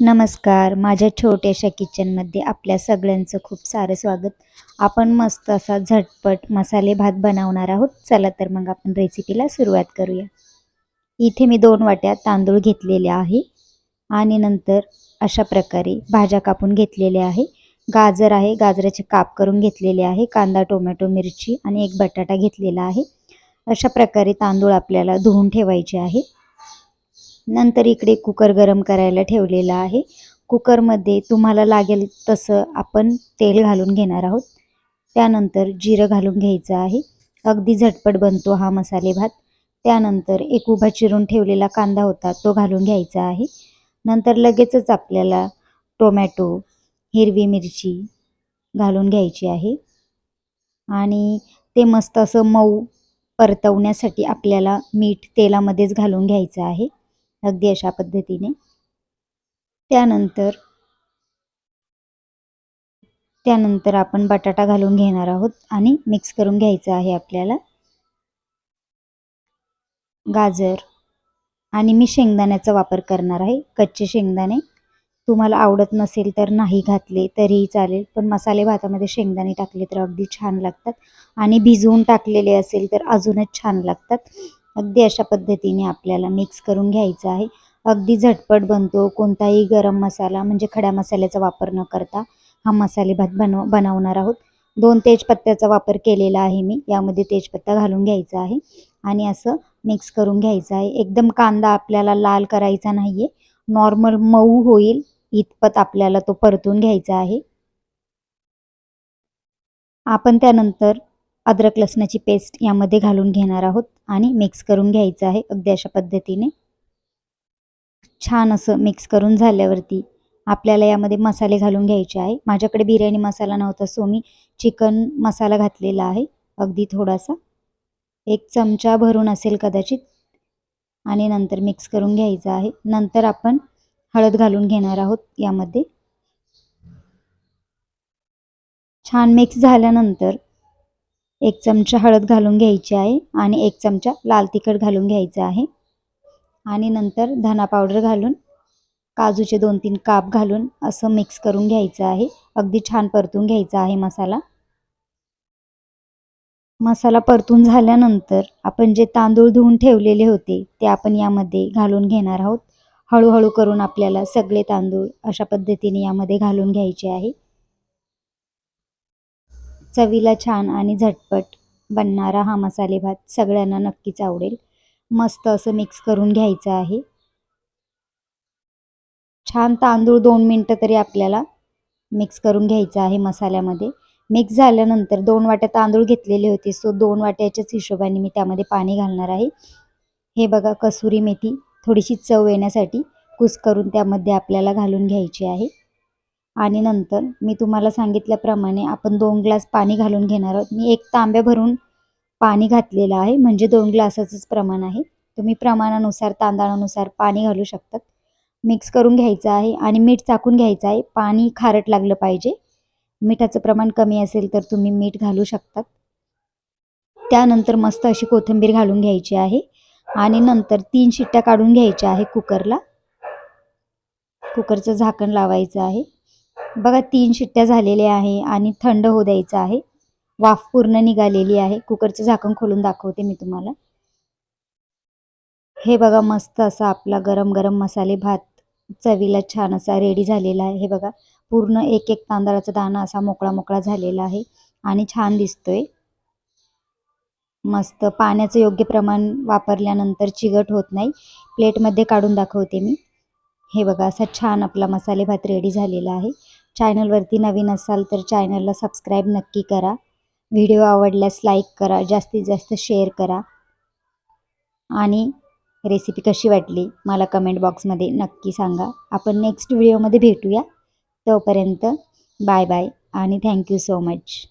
नमस्कार. माझ्या छोट्याशा किचनमध्ये आपल्या सगळ्यांचं खूप सारं स्वागत. आपण मस्त असा झटपट मसाले भात बनवणार आहोत. चला तर मग आपण रेसिपीला सुरुवात करूया. इथे मी दोन वाट्या तांदूळ घेतलेले आहे आणि नंतर अशा प्रकारे भाज्या कापून घेतलेल्या आहे. गाजर आहे गाजराचे काप करून घेतलेले आहे कांदा टोमॅटो मिरची आणि एक बटाटा घेतलेला आहे. अशा प्रकारे तांदूळ आपल्याला धुवून ठेवायचे आहे. नंतर इकडे कुकर गरम करायला ठेवलेला आहे. कुकरमध्ये तुम्हाला लागेल तसं आपण तेल घालून घेणार आहोत. त्यानंतर जिरं घालून घ्यायचं आहे. अगदी झटपट बनतो हा मसाले भात. त्यानंतर एक उभा चिरून ठेवलेला कांदा होता तो घालून घ्यायचा आहे. नंतर लगेचच आपल्याला टोमॅटो हिरवी मिरची घालून घ्यायची आहे. आणि ते मस्त असं मऊ परतवण्यासाठी आपल्याला मीठ तेलामध्येच घालून घ्यायचं आहे. अगदी अशा पद्धतीने. त्यानंतर त्यानंतर आपण बटाटा घालून घेणार आहोत आणि मिक्स करून घ्यायचं आहे आपल्याला. गाजर आणि मी शेंगदाण्याचा वापर करणार आहे कच्चे शेंगदाणे. तुम्हाला आवडत नसेल तर नाही घातले तरीही चालेल पण मसाले भातामध्ये शेंगदाणे टाकले तर अगदी छान लागतात. आणि भिजवून टाकलेले असेल तर अजूनच छान लागतात. अगदी अशा पद्धतीने आपल्याला मिक्स करून घ्यायचं आहे. अगदी झटपट बनतो. कोणताही गरम मसाला म्हणजे खड्या मसाल्याचा वापर न करता हा मसाले भात बनव बनवणार आहोत. दोन तेजपत्त्याचा वापर केलेला आहे मी. यामध्ये तेजपत्ता घालून घ्यायचा आहे. आणि असं मिक्स करून घ्यायचं आहे. एकदम कांदा आपल्याला लाल करायचा नाही आहे नॉर्मल मऊ होईल. इतपत आपल्याला तो परतून घ्यायचा आहे. आपण त्यानंतर अद्रक लसणाची पेस्ट यामध्ये घालून घेणार आहोत आणि मिक्स करून घ्यायचं आहे अगदी अशा पद्धतीने. छान असं मिक्स करून झाल्यावरती आपल्याला यामध्ये मसाले घालून घ्यायचे आहे. माझ्याकडे बिर्याणी मसाला नव्हता सो मी चिकन मसाला घातलेला आहे अगदी थोडासा. एक चमचा भरून असेल कदाचित. आणि नंतर मिक्स करून घ्यायचं आहे. नंतर आपण हळद घालून घेणार आहोत यामध्ये. छान मिक्स झाल्यानंतर एक चमचा हळद घालून घ्यायची आहे आणि एक चमचा लाल तिखट घालून घ्यायचं आहे. आणि नंतर धना पावडर घालून काजूचे दोन तीन काप घालून असं मिक्स करून घ्यायचं आहे. अगदी छान परतून घ्यायचा आहे मसाला. मसाला परतून झाल्यानंतर आपण जे तांदूळ धुवून ठेवलेले होते ते आपण यामध्ये घालून घेणार आहोत. हळूहळू करून आपल्याला सगळे तांदूळ अशा पद्धतीने यामध्ये घालून घ्यायचे आहे. चवीला छान आणि झटपट बनणारा हा मसाले भात सगळ्यांना नक्कीच आवडेल. मस्त असं मिक्स करून घ्यायचं आहे. छान तांदूळ दोन मिनटं तरी आपल्याला मिक्स करून घ्यायचं आहे मसाल्यामध्ये. मिक्स झाल्यानंतर दोन वाट्या तांदूळ घेतलेले होते सो दोन वाट्याच्याच हिशोबाने मी त्यामध्ये पाणी घालणार आहे. हे बघा कसुरी मेथी थोडीशी चव येण्यासाठी कुस करून त्यामध्ये आपल्याला घालून घ्यायची आहे. आणि नंतर मी तुम्हाला सांगितल्याप्रमाणे आपण दोन ग्लास पाणी घालून घेणार आहोत. मी एक तांब्या भरून पाणी घातलेलं आहे म्हणजे दोन ग्लासाचंच प्रमाण आहे. तुम्ही प्रमाणानुसार तांदळानुसार पाणी घालू शकतात. मिक्स करून घ्यायचं आहे आणि मीठ चाकून घ्यायचं आहे. पाणी खारट लागलं पाहिजे. मिठाचं प्रमाण कमी असेल तर तुम्ही मीठ घालू शकतात. त्यानंतर मस्त अशी कोथिंबीर घालून घ्यायची आहे आणि नंतर तीन शिट्ट्या काढून घ्यायच्या आहे कुकरला. कुकरचं झाकण लावायचं आहे. बघा तीन शिट्ट्या झालेल्या आहे आणि थंड होऊ द्यायचं आहे. वाफ पूर्ण निघालेली आहे. कुकरचं झाकण खोलून दाखवते मी तुम्हाला. हे बघा मस्त असा आपला गरम गरम मसाले भात चवीला छान असा रेडी झालेला आहे. हे बघा पूर्ण एक एक तांदळाचा दाणा असा मोकळा मोकळा झालेला आहे आणि छान दिसतोय. मस्त पाण्याचं योग्य प्रमाण वापरल्यानंतर चिगट होत नाही. प्लेटमध्ये काढून दाखवते मी. हे बघा असा छान आपला मसाले भात रेडी झालेला आहे. चॅनलवरती नवीन असाल तर चॅनलला सबस्क्राईब नक्की करा. व्हिडिओ आवडल्यास लाईक करा जास्तीत जास्त शेअर करा. आणि रेसिपी कशी वाटली मला कमेंट बॉक्समध्ये नक्की सांगा. आपण नेक्स्ट व्हिडिओमध्ये भेटूया. तोपर्यंत बाय बाय आणि थँक्यू सो मच.